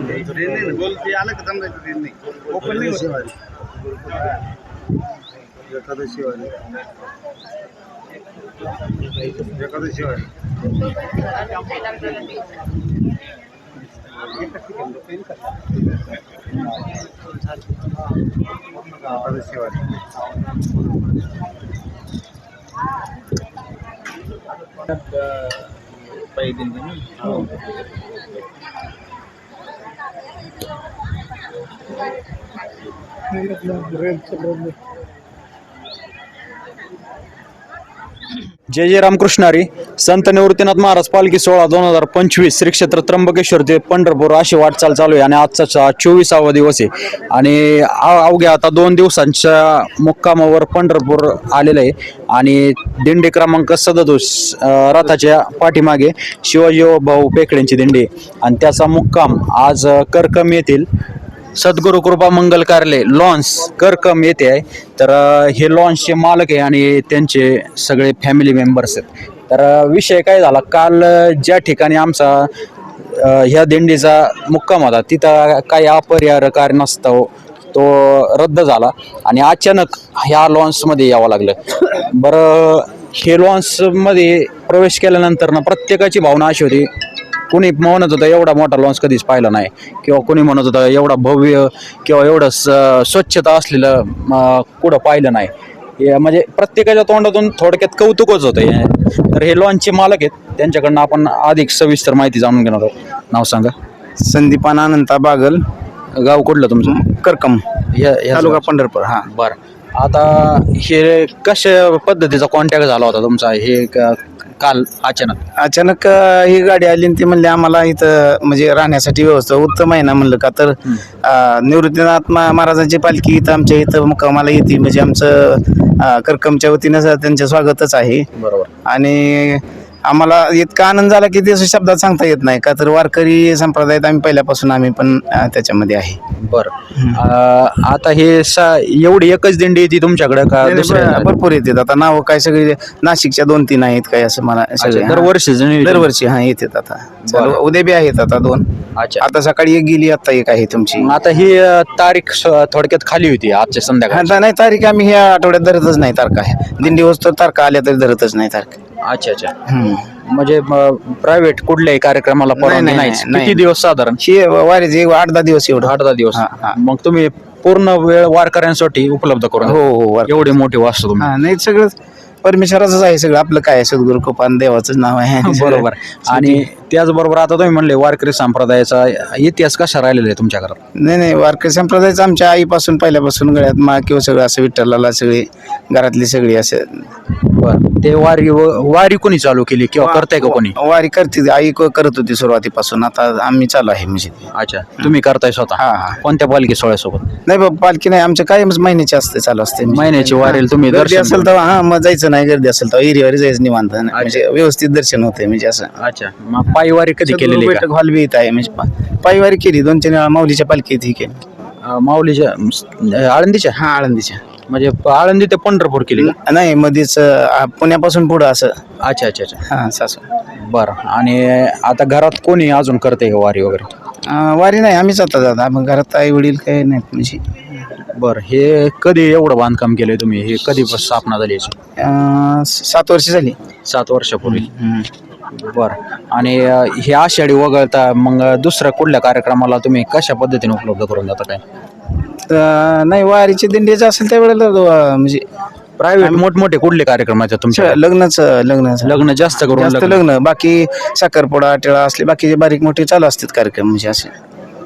बोल ते आलं का समजायचं ते नाही ओपन नाही होत. एकादशी वाली एकादशी हो. वाली एकादशी वाली जय जय रामकृष्णारी. संत निवृत्तीनाथ महाराज पालखी सोळा दोन हजार पंचवीस श्री क्षेत्र त्र्यंबकेश्वर ते पंढरपूर अशी वाटचाल चालू आहे आणि आजचा चोवीसावा दिवस आहे. आणि अवघ्या आता दोन दिवसांच्या मुक्कामावर पंढरपूर आलेलं आहे. आणि दिंडी क्रमांक सदोस रथाच्या पाठीमागे शिवाजी भाऊ पेकड्यांची दिंडी आणि त्याचा मुक्काम आज कर्कम करकम येथील सद्गुरू कृपा मंगल कार्यालय लॉन्स करकम येथे आहे. तर हे लॉन्सचे मालक आहे आणि त्यांचे सगळे फॅमिली मेंबर्स आहेत. तर विषय काय झाला? काल ज्या ठिकाणी आमचा ह्या दिंडीचा मुक्काम होता तिथं काही अपरिहार्य नसतो हो. तो रद्द झाला आणि अचानक ह्या लॉन्समध्ये यावं लागलं. बरं हे लॉन्समध्ये प्रवेश केल्यानंतर ना प्रत्येकाची भावना अशी होती कोणी म्हणत होतं एवढा मोठा लॉन्स कधीच पाहिला नाही. किंवा कोणी म्हणत होतं एवढा भव्य किंवा एवढं स- स्वच्छता असलेलं कुठं पाहिलं नाही. म्हणजे प्रत्येकाच्या तोंडातून थोडक्यात कौतुकच होतं हे. तर हे लॉन्चचे मालक आहेत. त्यांच्याकडनं आपण अधिक सविस्तर माहिती जाणून घेणार आहोत. नाव सांगा. संदीपान अनंता बागल. गाव कुठलं तुमचं? करकम. या- तालुका पंढरपूर हा. बरं. आता हे कशा पद्धतीचा कॉन्टॅक्ट झाला होता तुमचा? हे काल अचानक? अचानक अ, ही गाडी आली आणि ती म्हणले आम्हाला इथं म्हणजे राहण्यासाठी व्यवस्था उत्तम आहे ना म्हणलं का तर अ, निवृत्तीनाथ मा- महाराजांची पालखी इथं आमच्या इथं मुक्कामाला येते. म्हणजे आमचं अ, करकमच्या वतीनं स- त्यांचं स्वागतच आहे. बरोबर. आणि आम्हाला इतका आनंद झाला की ते असं शब्दात सांगता येत नाही. का तर वारकरी संप्रदायात आम्ही पहिल्यापासून आम्ही पण अ, त्याच्यामध्ये आहे. बरं. अं, आता हे सा एवढी एकच दिंडी येते तुमच्याकडे का दुसऱ्या भरपूर येतात. आता नाव काय सगळे नाशिकच्या दोन तीन आहेत काय असं मला सगळे हा. दरवर्षी दरवर्षी हा येतात आता. चालू उद्या बी आहेत आता दोन. अच्छा. आता सकाळी एक गेली आता एक आहे तुमची. मग आता ही अं, तारीख स- थोडक्यात खाली होती आजच्या संध्याकाळ आता नाही तारीख आम्ही ह्या आठवड्यात धरतच नाही तारखा. दिंडी तर तारखा आल्या तरी धरतच नाही तारखा. अच्छा अच्छा. हम्म. म्हणजे प्रायव्हेट कुठल्याही कार्यक्रमाला परवानगी नाही, नाही. नाही, किती दिवस साधारण? ही वारीचे आठ दहा दिवस एवढं. आठ दहा दिवस. हा, हा. मग तुम्ही पूर्ण वेळ वारकऱ्यांसाठी उपलब्ध करून हो हो वार- एवढी मोठी वास्तू तुम्ही. हा नाही सगळं परमेश्वराचंच आहे सगळं आपलं काय आहे? सद्गुरू कृपान देवाचं नाव आहे. बरोबर. आणि त्याचबरोबर आता तुम्ही म्हणले वारकरी संप्रदायाचा इतिहास कसा राहिलेला आहे तुमच्या घरात? नाही नाही वारकरी संप्रदायाचं आमच्या आईपासून पहिल्यापासून गळ्यात मा किंवा सगळं असं विठ्ठलाला सगळी घरातली सगळी असं. बरं ते वारी वारी कोणी चालू केली किंवा करताय का कोणी? वारी करते आई क- करत होती सुरुवातीपासून आता आम्ही चालू आहे म्हणजे. अच्छा तुम्ही करताय स्वतः? हा हा. कोणत्या पालखी सोहळ्यासोबत? नाही बाबा पालखी नाही आमच्या कायमच महिन्याची असते चालू असते. महिन्याची वारीला तुम्ही गर्दी दर्शन असेल तर हा मग जायचं नाही गर्दी असेल तर एरियावर जायचं निवांत. म्हणजे व्यवस्थित दर्शन होते म्हणजे असं. अच्छा मग पायी वारी कधी केलेली आहे बैठक हॉल बी इथं आहे म्हणजे पायवारी केली दोन तीन वेळा माऊलीच्या पालखीत ही केली. का अं, माऊलीच्या अं, आळंदीच्या? हा आळंदीच्या. म्हणजे प- आळंदी ते पंढरपूर केली का? नाही मध्येच अं, पुण्यापासून पुढं असं. अच्छा अच्छा अच्छा. हा सासू. बरं. आणि आता घरात कोणी अजून करते का वारी वगैरे? अं, वारी नाही आम्हीच आता जात आपण घरात आई वडील काही नाहीत म्हणजे. बरं हे कधी एवढं बांधकाम केलंय तुम्ही? हे कधी स्थापना झाली याची? अं, सात वर्ष झाली. सात वर्षापूर्वी. हम्म. बरं. आणि अं, हे आषाढी वगळता मग दुसऱ्या कुठल्या कार्यक्रमाला तुम्ही कशा पद्धतीने उपलब्ध करून जाता काय? तर नाही वारीची दिंडीचं असेल त्यावेळेला म्हणजे प्रायव्हेट मोठमोठे कुठले कार्यक्रम आहेत तुमच्या? लग्नच लग्न लग्न जास्त करून जास्त लग्न. लग्न. बाकी साखरपुडा टिळा असले बाकीचे बारीक मोठे चालू असतात कार्यक्रम म्हणजे असे.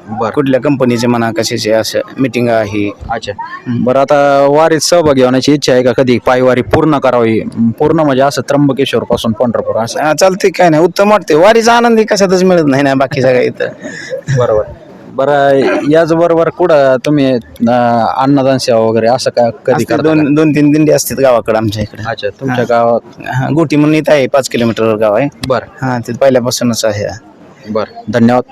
बरं. कुठल्या कंपनीचे म्हणा कशाचे असं मिटिंग आहे. अच्छा. बरं आता वारीत सहभागी होण्याची इच्छा आहे का कधी? पायवारी पूर्ण करावी. पूर्ण म्हणजे असं त्र्यंबकेश्वर पासून पंढरपूर असं. हा, चालते काय नाही उत्तम वाटते वारीचा आनंद हे कशातच मिळत नाही ना बाकी सगळ्या इथं. बरोबर. बरं याचबरोबर कुठं तुम्ही अं, अन्नदान सेवा वगैरे असं का कधी असते करता? दोन दोन तीन दिंडी असतात गावाकडे आमच्या इकडे. का? अच्छा तुमच्या गावात? हा, गोटी म्हणून इथं आहे पाच किलोमीटरवर गाव आहे. बरं. हा ते पहिल्यापासूनच आहे. बरं धन्यवाद.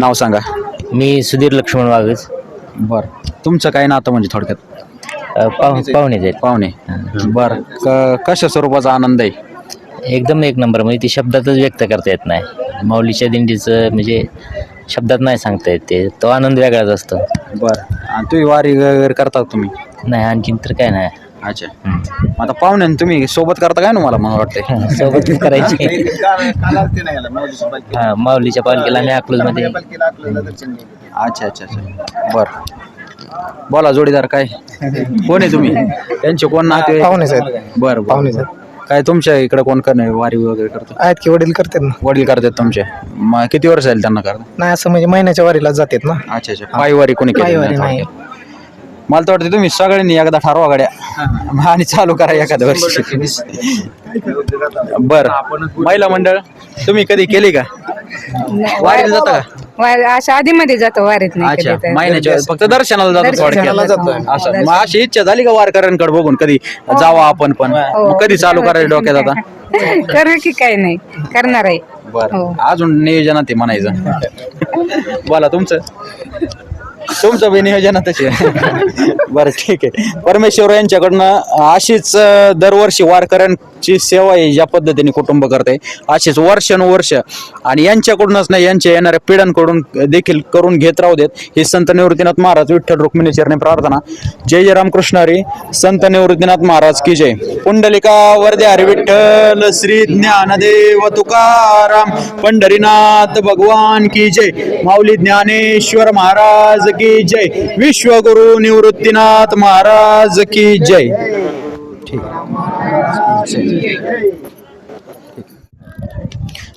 नाव सांगा. मी सुधीर लक्ष्मण वाघच बरं. तुमचं काय नातं म्हणजे थोडक्यात? अ, पाहु पाहुणेच आहेत पाहुणे. बरं. क कशा स्वरूपाचा आनंद आहे? एकदम एक नंबर. म्हणजे ती शब्दातच व्यक्त करता येत नाही. माऊलीच्या दिंडीचं म्हणजे शब्दात नाही सांगता येत ते. तो आनंद वेगळाच असतो. बरं. आणि तुम्ही वारी वगैरे करता तुम्ही? नाही आणखीन तर काय नाही. अच्छा. मग आता पाहुण्यानं तुम्ही सोबत करता काय ना मला मला वाटतंय? सोबतच करायची. हा माऊलीच्या पालखीला आम्ही अकलूजमध्ये. अच्छा अच्छा अच्छा. बरं. बोला जोडीदार काय? कोण आहे तुम्ही? त्यांचे कोण नाते पाहुणेच आहेत. बरं बरं. पाहुणेच काय तुमच्या इकडे कोण आहे? वारी वगैरे करतो आहेत की वडील करतात ना. वडील करतात तुमचे. मग किती वर्ष झाले त्यांना करता? नाही असं म्हणजे महिन्याच्या वारीला जातात ना. अच्छा अच्छा. पायी वारी कोणी केली पायवारी नाही? नाही. मला तर वाटतं तुम्ही सगळ्यांनी एकदा ठरवा गाड्या. आणि चालू करा एखाद्या वर्षी. बर. महिला मंडळ तुम्ही कधी केली का? वारीला जाता का? वार अशा आधीमध्ये जातो वारीत नाही अच्छा कधी तर. महिन्याच्या फक्त दर्शनाला जातो दर्शनाला थोडक्यात. जातो. असं. मग अशी इच्छा झाली का वारकऱ्यांकडे बघून? कधी जावा आपण पण. हो. मग कधी चालू करायचं डोक्यात आता? करू की काही नाही. करणार आहे. बर. हो. अजून नियोजनात आहे म्हणायचं. बोला तुमचं. तुमचं बी नियोजन आहे बरं ठीक आहे. परमेश्वर यांच्याकडनं अशीच दरवर्षी वारकऱ्यां ची सेवा आहे ज्या पद्धतीने कुटुंब करते अशीच वर्षानुवर्ष. आणि यांच्याकडूनच नाही यांच्या येणाऱ्या पिढ्यांकडून देखील करून घेत राहू देत. ही संत निवृत्तीनाथ महाराज विठ्ठल रुक्मिणी चरणी प्रार्थना. जय जय रामकृष्ण हरी. संत निवृत्तीनाथ महाराज की जय. पुंडलिका वरदे हरी विठ्ठल श्री ज्ञानदेव तुकाराम पंढरीनाथ भगवान की जय. माऊली ज्ञानेश्वर महाराज की जय. विश्वगुरु निवृत्तीनाथ महाराज की जय. ठीक.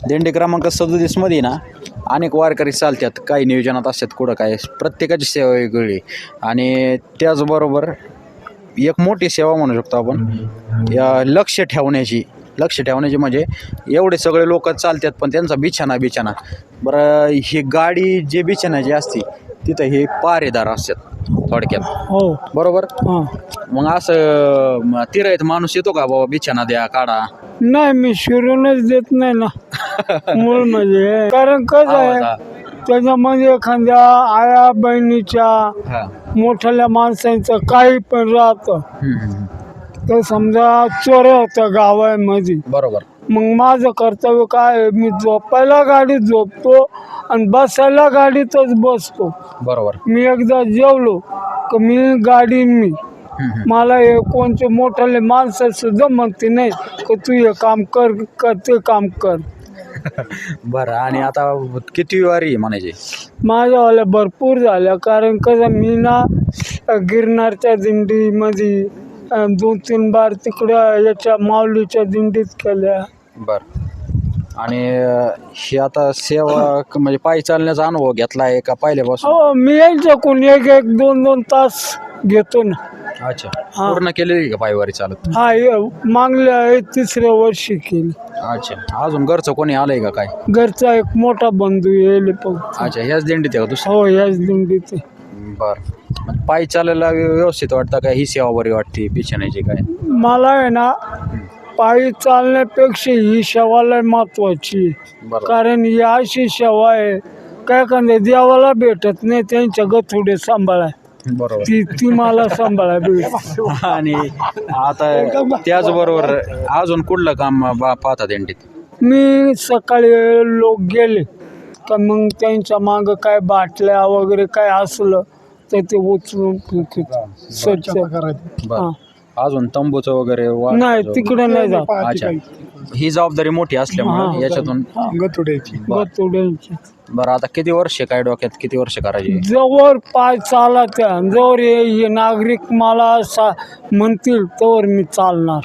दिंडी क्रमांक सदोतीसमध्ये ना अनेक वारकरी चालतात. काही नियोजनात असतात कुठं काय. प्रत्येकाची सेवा वेगळी आणि त्याचबरोबर एक मोठी सेवा म्हणू शकतो आपण. या लक्ष ठेवण्याची लक्ष ठेवण्याची म्हणजे एवढे सगळे लोक चालतात पण त्यांचा बिछाना बिछाना. बरं ही गाडी जे बिछाण्याची असते तिथं हे पारेदार असतात. थोडक्यात. हो. बरोबर? हां. मग असं म, तिरायत माणूस येतो का बाबा बिछाना द्या काढा? नाही मी शिरूनच देत नाही ना. मूळ म्हणजे. कारण कसं हा. आहे त्याच्यामध्ये एखाद्या आया बहिणीच्या हा. मोठ्या माणसांचं काही पण राहतं. हम्म, हम्म, हम्म. तर समजा चोऱ्या होत्या गावामध्ये. बरोबर. मग माझं कर्तव्य काय? मी झोपायला गाडीत झोपतो आणि बसायला गाडीतच बसतो. बरोबर. मी एकदा जेवलो का मी गाडी मी. मला हे कोणते मोठाले माणसं सुद्धा म्हणते नाही का तू हे काम कर ते काम कर. बरं आणि आता किती वारी आहे म्हणायची? माझ्यावाल्या भरपूर झाल्या कारण कसं मी ना अ, गिरनारच्या दिंडीमध्ये अ, दोन तीन बार तिकडं याच्या माऊलीच्या दिंडीत केल्या. बर. आणि ही आता सेवा क- म्हणजे पायी चालण्याचा अनुभव घेतला आहे का पहिल्यापासून? हो मी यांच्याकडून एक एक दोन दोन तास घेतो ना. अच्छा. पूर्ण केलेली का पायवारी चालत? हा हे मागल्या हे तिसऱ्या वर्षी केली. अच्छा. अजून घरचं कोणी आलंय का काय? घरचा एक मोठा बंधू येईल फक्त अच्छा ह्याच दिंडीत आहे का दुसरं? हो याच दिंडीत बर. मग पायी चालायला व्य- व्यवस्थित वाटतं का? ही सेवा बरी वाटते पिछाण्याची काय? मला आहे ना पायी चालण्यापेक्षा ही सेवा लय महत्वाची कारण ही अशी सेवा आहे काय एखाद्या देवाला भेटत नाही त्यांच्या गथुडे सांभाळाय. बरोबर. ती ती मला सांभाळाय भेट आणि आता त्याचबरोबर अजून कुठलं काम बा- पाहता दिंडीत? मी सकाळी लोक गेले का मग त्यांच्या मागं काय बाटल्या वगैरे काय असलं तर ते उचलून. स्वच्छ. बर. हा. अजून तंबूचं वगैरे वा- नाही तिकडे नाही जात. अच्छा. ही जबाबदारी मोठी असल्यामुळे याच्यातून गतुड्याची. गतुड्याची. बरं आता किती वर्ष काय डोक्यात? किती वर्ष करायची? जवळ पाय चालत जवळ हे हे नागरिक मला सा म्हणतील तोवर मी चालणार.